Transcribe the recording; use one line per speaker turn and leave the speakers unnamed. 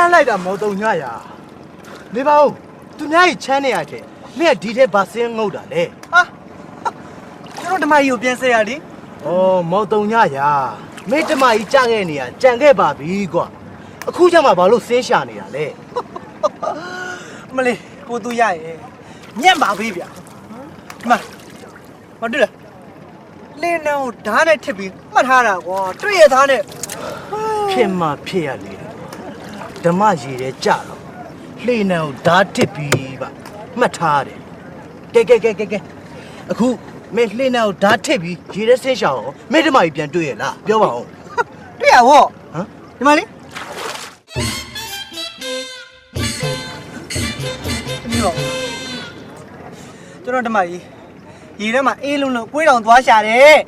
မ်းလိုက်တာမော်တုံညရာနေပါဦးသူများကြီးချမ်းနေရတဲ့မင်းကဒီထဲဘာစင်းငုတ်တာလဲ
ဟာကျွန်တော်ဓမ္မကြီးကိုပြန်ဆက်ရလी
ဩမော်တုံညရာမင်းတမကြီးကြခဲ့နေရကြံခဲ့ပါပြီကွာအခုကျမှဘာလို့စင်းရှာနေတာလဲ
မလေးကိုသူရရဲ့ညံ့ပါပြီဗျာဒီမှာမတွေ့လားလင်းနှောင်းဓာတ်နဲ့ထစ်ပြီးမှတ်ထားတာကွာတွေ့ရသားနဲ့
ဖြစ်မှဖြစ်ရလေ ဓမ္မရည်တဲ့ကြတော့လှေနံကိုဓာတ်တစ်ပြီးပါမှတ်ထားတယ်ကဲကဲကဲကဲကဲအခုမင်းလှေနံကိုဓာတ်တစ်ပြီးရည်တဲ့ဆင်းရှာအောင်မင်းဓမ္မကြီးပြန်တွေ့ရလားပြောပါဦး
တွေ့ရဗော
ဟမ်
ဒီမှာလေဒီတော့ကျွန်တော်ဓမ္မကြီးရေထဲမှာအေးလုံးလုံးကွေးတောင်သွားရှာတယ်